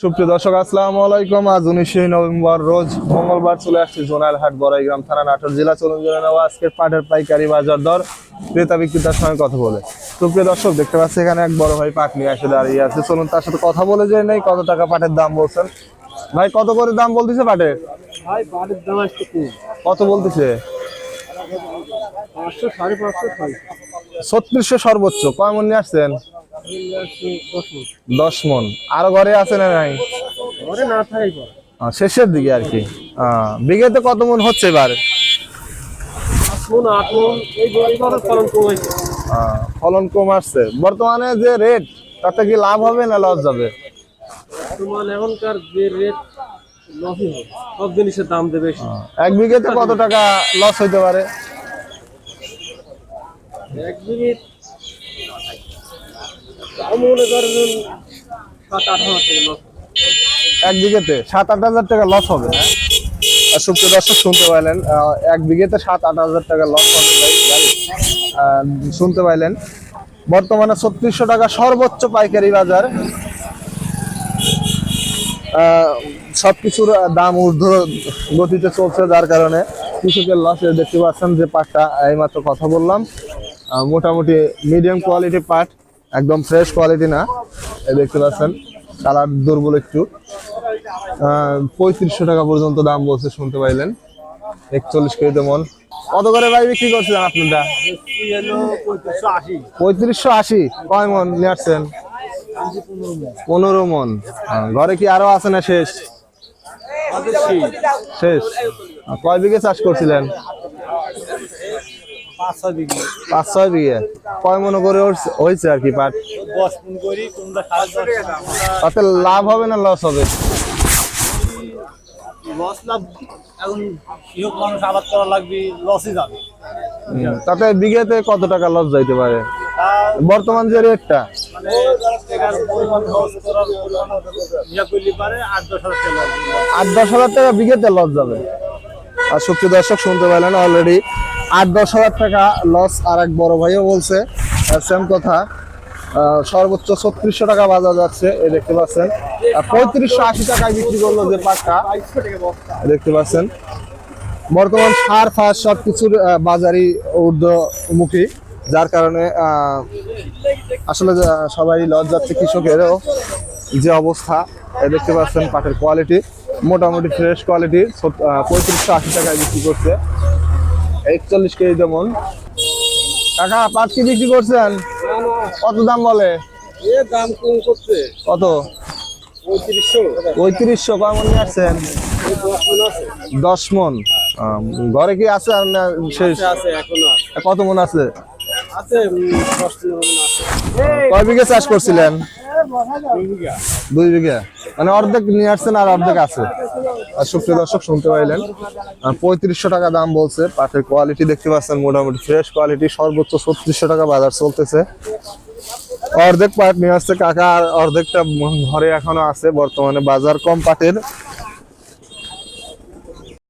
সুপ্রিয় দর্শক আসসালামু আলাইকুম। আজ উনিশে নভেম্বর রোজ মঙ্গলবার চলে আসছে জোনাল হাট বড়াইগ্রাম থানা নাটোর জেলা চলুন জেনে নেওয়া আজকের পাটের পাইকারি বাজার দর। ক্রেতা বিক্রেতার সঙ্গে কথা বলে। সুপ্রিয় দর্শক দেখতে পাচ্ছি এখানে এক বড় ভাই পাট নিয়ে এসে দাঁড়িয়ে আছে। চলুন তার সাথে কথা বলে যে নেই কত টাকা পাটের দাম বলছেন। ভাই কত করে দাম বলতেছে পাটের? ভাই বাড়ির দাম আসছে কত বলতেছে? পাঁচশো সাড়ে পাঁচশো ছত্রিশশো সর্বোচ্চ। কয় মন নিয়ে আসছেন? আসছে দশ মন। আরও ঘরে আছে না নাই? ঘরে না থাকাই শেষের দিকে আর কি। বিঘেতে কত মন হচ্ছে এবার? ফলন কম আসছে। বর্তমানে যে রেট তাতে কি লাভ হবে না লস যাবে? বর্তমান এখনকার যে রেট হবে। সব জিনিসের দাম দেবে। এক বিঘেতে কত টাকা লস হইতে পারে? এক মনে করেন এক বিঘেতে সাত আট হাজার টাকা লস হবে শুনতে পাইলেন এক বিঘেতে সাত আট হাজার টাকা লস গাড়ি। আহ, শুনতে পাইলেন বর্তমানে ছত্রিশশো টাকা সর্বোচ্চ পাইকারি বাজার। আহ, সবকিছুর দাম ঊর্ধ্ব গতিতে চলছে যার কারণে কৃষকের লসে দেখতে পাচ্ছেন যে পাটটা এইমাত্র কথা বললাম। মোটামুটি মিডিয়াম কোয়ালিটি পাট। একদম ফ্রেশ কোয়ালিটি না। এই দেখতে পাচ্ছেন কালার দুর্বল একটু। পঁয়ত্রিশশো টাকা পর্যন্ত দাম বলছে শুনতে পাইলেন। একচল্লিশ কেজিতে মন। কত করে ভাই বিক্রি করছিলেন আপনারা? পঁয়ত্রিশশো আশি। কয় মন নিয়ে আসছেন? পনেরো মন। আহ, ঘরে কি আরও আছে না শেষ? শেষ। কয় বিঘে চাষ করছিলেন? পাঁচ ছয় বিঘি। কয় মনে করে হয়েছে আর কি পাট? মন তাতে লাভ হবে না লস হবে? তাতে বিঘেতে কত টাকা লস যাইতে পারে? বর্তমান যে রেটটা মানে আট আট দশ হাজার টাকা বিঘেতে লস যাবে? আর সুপ্রিয় দর্শক, শুনতে পাইলেন অলরেডি আট, দশ হাজার টাকা লস আর এক বড় ভাইও বলছে। সেম কথা। সর্বোচ্চ ছত্রিশশো টাকা বাজার যাচ্ছে, এই দেখতে পাচ্ছেন। পঁয়ত্রিশশো আশি টাকায় বিক্রি করল যে পাটটা। দেখতে পাচ্ছেন। বর্তমান সার ফার সব কিছুর বাজারই ঊর্ধ্বমুখী, যার কারণে আসলে সবাই লস যাচ্ছে কৃষকেরও যে অবস্থা। এ দেখতে পাচ্ছেন পাটের কোয়ালিটি মোটামুটি ফ্রেশ কোয়ালিটি পঁয়ত্রিশশো আশি টাকায় বিক্রি করছে। একচল্লিশ কেজি যেমন। কাকা পাঁচ কি বিক্রি করছেন? কত দাম বলে? এ দাম কম করছে। কত? পঁয়ত্রিশশো। কেমন নিয়ে আসছেন? দশ মন মন। ঘরে কি আছে আর না শেষ? কত মন মন আছে। কয় বিঘে চাষ করছিলেন? দুই বিঘা। মানে অর্ধেক নিয়ে আসছেন আর অর্ধেক আছে। আর সুপ্রিয় দর্শক, শুনতে পাইলেন। পঁয়ত্রিশশো টাকা দাম বলছে। পাঠের কোয়ালিটি দেখতে পাচ্ছেন মোটামুটি ফ্রেশ কোয়ালিটি সর্বোচ্চ ছত্রিশশো টাকা বাজার চলতেছে। অর্ধেক পাট নিয়ে আসছে কাকা, আর অর্ধেকটা ঘরে এখনও আছে। বর্তমানে বাজার কম পাটের।